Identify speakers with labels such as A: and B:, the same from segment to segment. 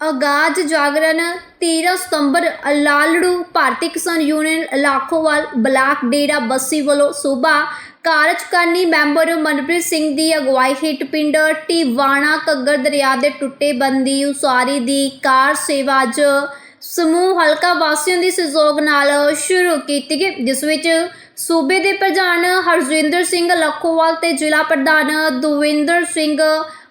A: ਆਗਾਜ਼ ਜਾਗਰਣ 13 ਸਤੰਬਰ ਲਾਲੜੂ ਭਾਰਤੀ ਕਿਸਾਨ union, ਲਾਖੋਵਾਲ, block ਡੇਰਾ ਬੱਸੀ ਵੱਲੋਂ ਸੂਬਾ ਕਾਰਜਕਾਰਨੀ ਮੈਂਬਰ ਮਨਪ੍ਰੀਤ ਸਿੰਘ ਦੀ ਅਗਵਾਈ ਹੇਠ ਪਿੰਡ ਟਿਵਾਣਾ ਘੱਗਰ ਦਰਿਆ ਦੇ ਟੁੱਟੇ ਬੰਦੀ ਉਸਾਰੀ ਦੀ ਕਾਰ ਸੇਵਾ ਅੱਜ ਸਮੂਹ ਹਲਕਾ ਵਾਸੀਆਂ ਦੀ ਸਹਿਯੋਗ ਨਾਲ ਸ਼ੁਰੂ ਕੀਤੀ ਗਈ, ਜਿਸ ਵਿੱਚ ਸੂਬੇ ਦੇ ਪ੍ਰਧਾਨ ਹਰਜਿੰਦਰ ਸਿੰਘ, ਲੱਖੋਵਾਲ ਤੇ ਜ਼ਿਲ੍ਹਾ ਪ੍ਰਧਾਨ ਦਵਿੰਦਰ ਸਿੰਘ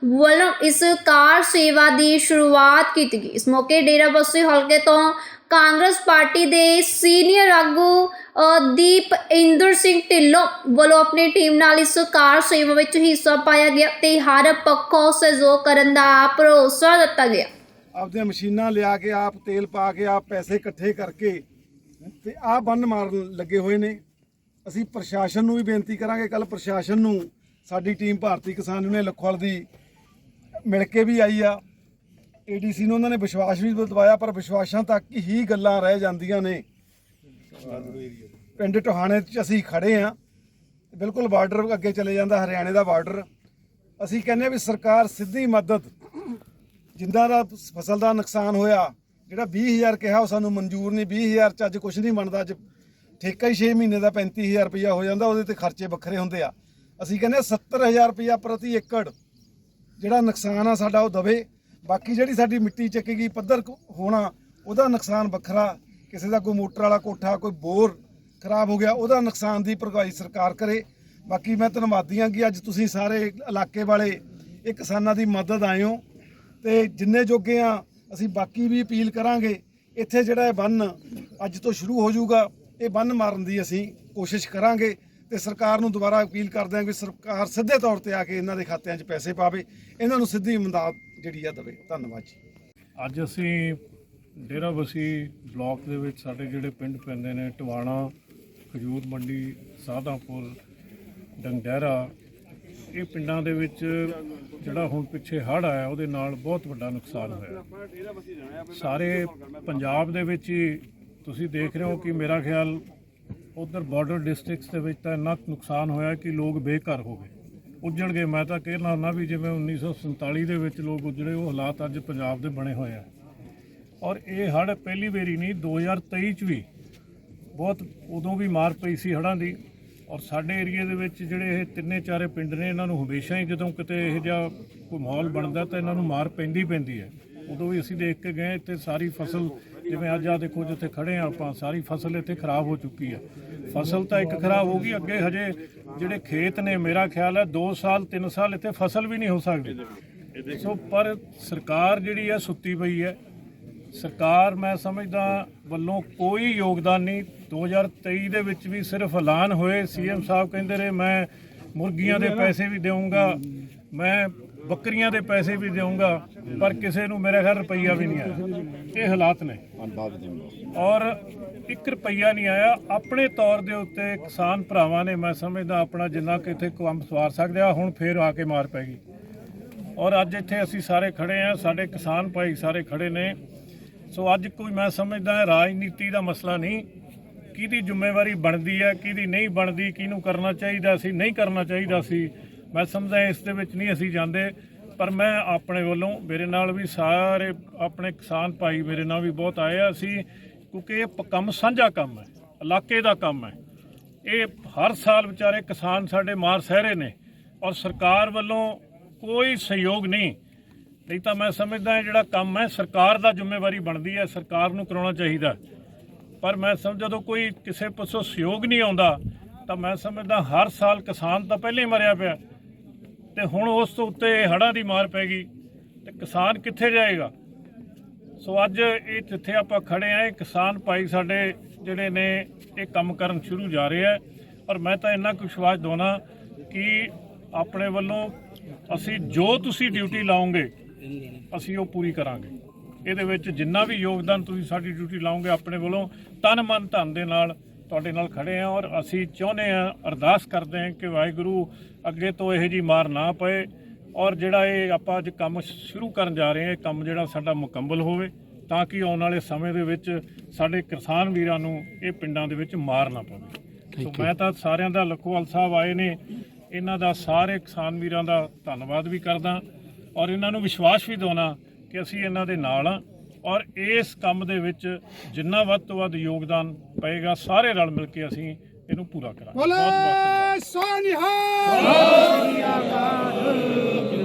A: ਵੱਲੋਂ ਇਸ ਕਾਰ ਸੇਵਾ ਦੀ ਸ਼ੁਰੂਆਤ ਕੀਤੀ ਗਈ। ਇਸ ਮੌਕੇ ਡੇਰਾ ਬੱਸੀ ਹਲਕੇ ਤੋਂ ਕਾਂਗਰਸ ਪਾਰਟੀ ਦੇ ਸੀਨੀਅਰ ਆਗੂ ਦੀਪ ਇੰਦਰ ਸਿੰਘ ਢਿੱਲੋਂ ਵੱਲੋਂ ਆਪਣੀ ਟੀਮ ਨਾਲ ਇਸ ਕਾਰ ਸੇਵਾ ਵਿੱਚ ਹਿੱਸਾ ਪਾਇਆ ਗਿਆ ਤੇ ਹਰ ਪੱਖੋਂ ਸਹਿਯੋਗ ਕਰਨ ਦਾ ਭਰੋਸਾ ਦਿੱਤਾ ਗਿਆ।
B: ਆਪਦੀਆਂ ਮਸ਼ੀਨਾਂ ਲਿਆ ਕੇ, ਆਪ ਤੇਲ ਪਾ ਕੇ, ਆਪ ਪੈਸੇ ਇਕੱਠੇ ਕਰਕੇ, ਤੇ ਆਹ ਬੰਨ ਮਾਰਨ ਲੱਗੇ ਹੋਏ ਨੇ। ਅਸੀਂ ਪ੍ਰਸ਼ਾਸਨ ਨੂੰ ਵੀ ਬੇਨਤੀ ਕਰਾਂਗੇ ਕੱਲ ਪ੍ਰਸ਼ਾਸਨ ਨੂੰ ਸਾਡੀ ਟੀਮ ਭਾਰਤੀ ਕਿਸਾਨ ਯੂਨੀਅਨ ਲਖਵਾਲ ਦੀ ਮਿਲ ਕੇ ਵੀ ਆਈ ਆ। ਏਡੀਸੀ ਨੂੰ ਉਹਨਾਂ ਨੇ ਵਿਸ਼ਵਾਸ ਵੀ ਦਵਾਇਆ, ਪਰ ਵਿਸ਼ਵਾਸਾਂ ਤੱਕ ਹੀ ਗੱਲਾਂ ਰਹਿ ਜਾਂਦੀਆਂ ਨੇ। ਪਿੰਡ ਟੋਹਾਣੇ 'ਚ ਅਸੀਂ ਖੜੇ ਆ। ਬਿਲਕੁਲ ਬਾਰਡਰ ਅੱਗੇ ਚਲੇ ਜਾਂਦਾ, ਹਰਿਆਣੇ ਦਾ ਬਾਰਡਰ। ਅਸੀਂ ਕਹਿੰਦੇ ਆ ਵੀ ਸਰਕਾਰ ਸਿੱਧੀ ਮਦਦ, ਜਿੰਦਾ ਦਾ ਫਸਲ ਦਾ ਨੁਕਸਾਨ ਹੋਇਆ, ਜਿਹੜਾ 20000 ਕਿਹਾ, ਉਹ ਸਾਨੂੰ ਮਨਜ਼ੂਰ ਨਹੀਂ। 20000 ਚ ਅੱਜ ਕੁਝ ਨਹੀਂ ਬਣਦਾ, ਅੱਜ ਠੇਕਾ ਹੀ 6 ਮਹੀਨੇ ਦਾ 35000 ਰੁਪਇਆ ਹੋ ਜਾਂਦਾ, ਉਹਦੇ ਤੇ ਖਰਚੇ ਵੱਖਰੇ ਹੁੰਦੇ ਆ। ਅਸੀਂ ਕਹਿੰਦੇ ਆ 70000 ਰੁਪਇਆ ਪ੍ਰਤੀ ਏਕੜ ਜਿਹੜਾ ਨੁਕਸਾਨ ਆ ਸਾਡਾ ਉਹ ਦਵੇ। ਬਾਕੀ ਜਿਹੜੀ ਸਾਡੀ ਮਿੱਟੀ ਚੱਕੇਗੀ ਪੱਧਰ ਹੋਣਾ, ਉਹਦਾ ਨੁਕਸਾਨ ਵੱਖਰਾ। ਕਿਸੇ ਦਾ ਕੋਈ ਮੋਟਰ ਵਾਲਾ ਕੋਠਾ, ਕੋਈ ਬੋਰ ਖਰਾਬ ਹੋ ਗਿਆ, ਉਹਦਾ ਨੁਕਸਾਨ ਦੀ ਭਰਪਾਈ ਸਰਕਾਰ ਕਰੇ। ਬਾਕੀ ਮੈਂ ਧੰਨਵਾਦੀ ਹਾਂ ਕਿ ਅੱਜ ਤੁਸੀਂ ਸਾਰੇ ਇਲਾਕੇ ਵਾਲੇ, ਇਹ ਕਿਸਾਨਾਂ ਦੀ ਮਦਦ ਆਏ ਹੋ। ਤੇ ਜਿੰਨੇ ਜੋਗੇ ਆ, ਅਸੀਂ ਬਾਕੀ ਵੀ ਅਪੀਲ ਕਰਾਂਗੇ, ਇੱਥੇ ਜਿਹੜਾ ਇਹ ਬੰਨ ਅੱਜ ਤੋਂ ਸ਼ੁਰੂ ਹੋ ਜਾਊਗਾ, ਇਹ ਬੰਨ ਮਾਰਨ ਦੀ ਅਸੀਂ ਕੋਸ਼ਿਸ਼ ਕਰਾਂਗੇ। ਤੇ ਸਰਕਾਰ ਨੂੰ ਦੁਬਾਰਾ ਅਪੀਲ ਕਰਦੇ ਹਾਂ ਕਿ ਸਰਕਾਰ ਸਿੱਧੇ ਤੌਰ ਤੇ ਆ ਕੇ ਇਹਨਾਂ ਦੇ ਖਾਤਿਆਂ 'ਚ ਪੈਸੇ ਪਾਵੇ, ਇਹਨਾਂ ਨੂੰ ਸਿੱਧੀ ਇਮਦਾਦ ਜਿਹੜੀ ਆ ਦੇਵੇ। ਧੰਨਵਾਦ ਜੀ।
C: ਅੱਜ ਅਸੀਂ ਡੇਰਾ ਬਸੀ ਬਲਾਕ ਦੇ ਵਿੱਚ ਸਾਡੇ ਜਿਹੜੇ ਪਿੰਡ ਪੈਂਦੇ ਨੇ, ਟਵਾਣਾ, ਖਜੂਰ ਮੰਡੀ, ਸਾਧਾਪੁਰ ਡੰਗਡਹਿਰਾ ਇਹ ਪਿੰਡਾਂ ਦੇ ਵਿੱਚ ਜਿਹੜਾ ਹੁਣ ਪਿੱਛੇ ਹੜ੍ਹ ਆਇਆ, ਉਹਦੇ ਨਾਲ ਬਹੁਤ ਵੱਡਾ ਨੁਕਸਾਨ ਹੋਇਆ। ਸਾਰੇ ਪੰਜਾਬ ਦੇ ਵਿੱਚ ਹੀ ਤੁਸੀਂ ਦੇਖ ਰਹੇ ਹੋ ਕਿ ਮੇਰਾ ਖਿਆਲ ਉਧਰ ਬਾਰਡਰ ਡਿਸਟ੍ਰਿਕਟਸ ਦੇ ਵਿੱਚ ਤਾਂ ਇੰਨਾ ਨੁਕਸਾਨ ਹੋਇਆ ਕਿ ਲੋਕ ਬੇਘਰ ਹੋ ਗਏ। ਉੱਜੜ ਗਏ। ਮੈਂ ਤਾਂ ਕਹਿਣਾ ਹੁੰਦਾ ਵੀ ਜਿਵੇਂ 1947 ਦੇ ਵਿੱਚ ਲੋਕ ਉੱਜੜੇ, ਉਹ ਹਾਲਾਤ ਅੱਜ ਪੰਜਾਬ ਦੇ ਬਣੇ ਹੋਏ ਆ। ਔਰ ਇਹ ਹੜ੍ਹ ਪਹਿਲੀ ਵਾਰੀ ਨਹੀਂ 2023 ਚ ਵੀ ਬਹੁਤ ਉਦੋਂ ਵੀ ਮਾਰ ਪਈ ਸੀ ਹੜ੍ਹਾਂ ਦੀ। ਔਰ ਸਾਡੇ ਏਰੀਆ ਦੇ ਵਿੱਚ ਜਿਹੜੇ ਇਹ ਤਿੰਨੇ ਚਾਰੇ ਪਿੰਡ ਨੇ, ਇਹਨਾਂ ਨੂੰ ਹਮੇਸ਼ਾ ਹੀ ਜਦੋਂ ਕਿਤੇ ਇਹ ਜਿਹਾ ਕੋਈ ਮਾਹੌਲ ਬਣਦਾ ਤਾਂ ਇਹਨਾਂ ਨੂੰ ਮਾਰ ਪੈਂਦੀ ਪੈਂਦੀ ਹੈ। ਉਦੋਂ ਵੀ ਅਸੀਂ ਦੇਖ ਕੇ ਗਏ, ਇੱਥੇ ਸਾਰੀ ਫਸਲ ਜਿਵੇਂ ਅੱਜ ਆ ਦੇਖੋ ਜਿੱਥੇ ਖੜੇ ਆ ਆਪਾਂ ਸਾਰੀ ਫਸਲ ਇੱਥੇ ਖਰਾਬ ਹੋ ਚੁੱਕੀ ਹੈ ਫਸਲ ਤਾਂ ਇੱਕ ਖਰਾਬ ਹੋ ਗਈ ਅੱਗੇ ਹਜੇ ਜਿਹੜੇ ਖੇਤ ਨੇ ਮੇਰਾ ਖਿਆਲ ਹੈ 2 ਸਾਲ 3 ਸਾਲ ਇੱਥੇ ਫਸਲ ਵੀ ਨਹੀਂ ਹੋ ਸਕਦੀ। ਸੋ ਪਰ ਸਰਕਾਰ ਜਿਹੜੀ ਹੈ ਸੁੱਤੀ ਪਈ ਹੈ। ਸਰਕਾਰ ਮੈਂ ਸਮਝਦਾ ਵੱਲੋਂ ਕੋਈ ਯੋਗਦਾਨ ਨਹੀਂ। 2023 ਦੇ ਵਿੱਚ ਵੀ ਸਿਰਫ ਐਲਾਨ ਹੋਏ। ਸੀਐਮ ਸਾਹਿਬ ਕਹਿੰਦੇ ਰਹੇ ਮੈਂ ਮੁਰਗੀਆਂ ਦੇ ਪੈਸੇ ਵੀ ਦੇਵਾਂਗਾ ਮੈਂ ਬੱਕਰੀਆਂ ਦੇ ਪੈਸੇ ਵੀ ਦੇਵਾਂਗਾ ਪਰ ਕਿਸੇ ਨੂੰ ਮੇਰੇ ਖਿਆਲ ਰੁਪਈਆ ਵੀ ਨਹੀਂ ਆਇਆ। ਇਹ ਹਾਲਾਤ ਨੇ। ਔਰ 1 ਰੁਪਈਆ ਨਹੀਂ ਆਇਆ। ਆਪਣੇ ਤੌਰ ਦੇ ਉੱਤੇ ਕਿਸਾਨ ਭਰਾਵਾਂ ਨੇ, ਮੈਂ ਸਮਝਦਾ ਆਪਣਾ ਜਿੰਨਾ ਕਿ ਇੱਥੇ ਕੰਮ ਸਵਾਰ ਸਕਦੇ ਆ, ਹੁਣ ਫੇਰ ਆ ਕੇ ਮਾਰ ਪੈ ਗਈ। ਔਰ ਅੱਜ ਇੱਥੇ ਅਸੀਂ ਸਾਰੇ ਖੜੇ ਆ, ਸਾਡੇ ਕਿਸਾਨ ਭਾਈ ਸਾਰੇ ਖੜੇ ਨੇ। ਸੋ ਅੱਜ ਕੋਈ ਮੈਂ ਸਮਝਦਾ ਰਾਜਨੀਤੀ ਦਾ ਮਸਲਾ ਨਹੀਂ। ਕਿਹਦੀ ਜ਼ਿੰਮੇਵਾਰੀ ਬਣਦੀ ਹੈ, ਕਿਹਦੀ ਨਹੀਂ ਬਣਦੀ, ਕਿਹਨੂੰ ਕਰਨਾ ਚਾਹੀਦਾ ਸੀ, ਨਹੀਂ ਕਰਨਾ ਚਾਹੀਦਾ ਸੀ ਮੈਂ ਸਮਝਦਾ ਇਸ ਦੇ ਵਿੱਚ ਨਹੀਂ ਅਸੀਂ ਜਾਂਦੇ, ਪਰ ਮੈਂ ਆਪਣੇ ਵੱਲੋਂ ਮੇਰੇ ਨਾਲ ਵੀ ਸਾਰੇ ਆਪਣੇ ਕਿਸਾਨ ਭਾਈ ਮੇਰੇ ਨਾਲ ਵੀ ਬਹੁਤ ਆਏ ਆ ਅਸੀਂ, ਕਿਉਂਕਿ ਇਹ ਕੰਮ ਸਾਂਝਾ ਕੰਮ ਹੈ, ਇਲਾਕੇ ਦਾ ਕੰਮ ਹੈ। ਇਹ ਹਰ ਸਾਲ ਵਿਚਾਰੇ ਕਿਸਾਨ ਸਾਡੇ ਮਾਰ ਸਹਿਰੇ ਨੇ ਔਰ ਸਰਕਾਰ ਵੱਲੋਂ ਕੋਈ ਸਹਿਯੋਗ ਨਹੀਂ। ਨਹੀਂ ਤਾਂ ਮੈਂ ਸਮਝਦਾ ਇਹ ਜਿਹੜਾ ਕੰਮ ਹੈ, ਸਰਕਾਰ ਦਾ ਜ਼ਿੰਮੇਵਾਰੀ ਬਣਦੀ ਹੈ, ਸਰਕਾਰ ਨੂੰ ਕਰਾਉਣਾ ਚਾਹੀਦਾ। ਪਰ ਮੈਂ ਸਮਝ ਜਦੋਂ ਕੋਈ ਕਿਸੇ ਪਾਸੋਂ ਸਹਿਯੋਗ ਨਹੀਂ ਆਉਂਦਾ, ਤਾਂ ਮੈਂ ਸਮਝਦਾ ਹਰ ਸਾਲ ਕਿਸਾਨ ਤਾਂ ਪਹਿਲੇ ਹੀ ਮਰਿਆ ਪਿਆ। ਤੇ ਹੁਣ ਉਸ ਤੋਂ ਉੱਤੇ ਹੜ੍ਹਾਂ ਦੀ ਮਾਰ ਪੈ ਗਈ ਤੇ ਕਿਸਾਨ ਕਿੱਥੇ ਜਾਏਗਾ? ਸੋ ਅੱਜ ਇਹ ਜਿੱਥੇ ਆਪਾਂ ਖੜੇ ਆ ਇਹ ਕਿਸਾਨ ਭਾਈ ਸਾਡੇ ਜਿਹੜੇ ਨੇ, ਇਹ ਕੰਮ ਕਰਨ ਸ਼ੁਰੂ ਜਾ ਰਹੇ ਆ। ਔਰ ਮੈਂ ਤਾਂ ਇੰਨਾ ਕੁ ਵਿਸ਼ਵਾਸ ਦਵਾਉਣਾ ਕਿ ਆਪਣੇ ਵੱਲੋਂ ਅਸੀਂ ਜੋ ਤੁਸੀਂ ਡਿਊਟੀ ਲਾਓਗੇ, ਅਸੀਂ ਉਹ ਪੂਰੀ ਕਰਾਂਗੇ। ਇਹਦੇ ਵਿੱਚ ਜਿੰਨਾ ਵੀ ਯੋਗਦਾਨ ਤੁਸੀਂ ਸਾਡੀ ਡਿਊਟੀ ਲਾਉਂਗੇ ਆਪਣੇ ਵੱਲੋਂ, ਤਨ ਮਨ ਧਨ ਦੇ ਨਾਲ ਤੁਹਾਡੇ ਨਾਲ ਖੜੇ ਆ ਔਰ ਅਸੀਂ ਚਾਹੁੰਦੇ ਆ ਅਰਦਾਸ ਕਰਦੇ ਆ ਕਿ ਵਾਹਿਗੁਰੂ ਅੱਗੇ ਤੋਂ ਇਹੋ ਜੀ ਮਾਰ ਨਾ ਪਏ ਔਰ ਜਿਹੜਾ ਇਹ ਆਪਾਂ ਅੱਜ ਕੰਮ ਸ਼ੁਰੂ ਕਰਨ ਜਾ ਰਹੇ ਹਾਂ ਇਹ ਕੰਮ ਜਿਹੜਾ ਸਾਡਾ ਮੁਕੰਮਲ ਹੋਵੇ ਤਾਂ ਕਿ ਆਉਣ ਵਾਲੇ ਸਮੇਂ ਦੇ ਵਿੱਚ ਸਾਡੇ ਕਿਸਾਨ ਵੀਰਾਂ ਨੂੰ ਇਹ ਪਿੰਡਾਂ ਦੇ ਵਿੱਚ ਮਾਰ ਨਾ ਪਵੇ। ਸੋ ਮੈਂ ਤਾਂ ਸਾਰਿਆਂ ਦਾ ਲਖੋਵਾਲ ਸਾਹਿਬ ਆਏ ਨੇ ਇਹਨਾਂ ਦਾ ਸਾਰੇ ਕਿਸਾਨ ਵੀਰਾਂ ਦਾ ਧੰਨਵਾਦ ਵੀ ਕਰਦਾ ਔਰ ਇਹਨਾਂ ਨੂੰ ਵਿਸ਼ਵਾਸ ਵੀ ਦਿਵਾਉਣਾ ਕਿ ਅਸੀਂ ਇਹਨਾਂ ਦੇ ਨਾਲ ਹਾਂ। ਔਰ ਇਸ ਕੰਮ ਦੇ ਵਿੱਚ ਜਿੰਨਾ ਵੱਧ ਤੋਂ ਵੱਧ ਯੋਗਦਾਨ ਪਏਗਾ ਸਾਰੇ ਰਲ ਮਿਲ ਕੇ ਅਸੀਂ ਇਹਨੂੰ ਪੂਰਾ ਕਰਾਂਗੇ। ਬਹੁਤ ਬਹੁਤ ਧੰਨਵਾਦ।
D: ਸੋਨਿਹਾ ਸੋਨਿਹਾ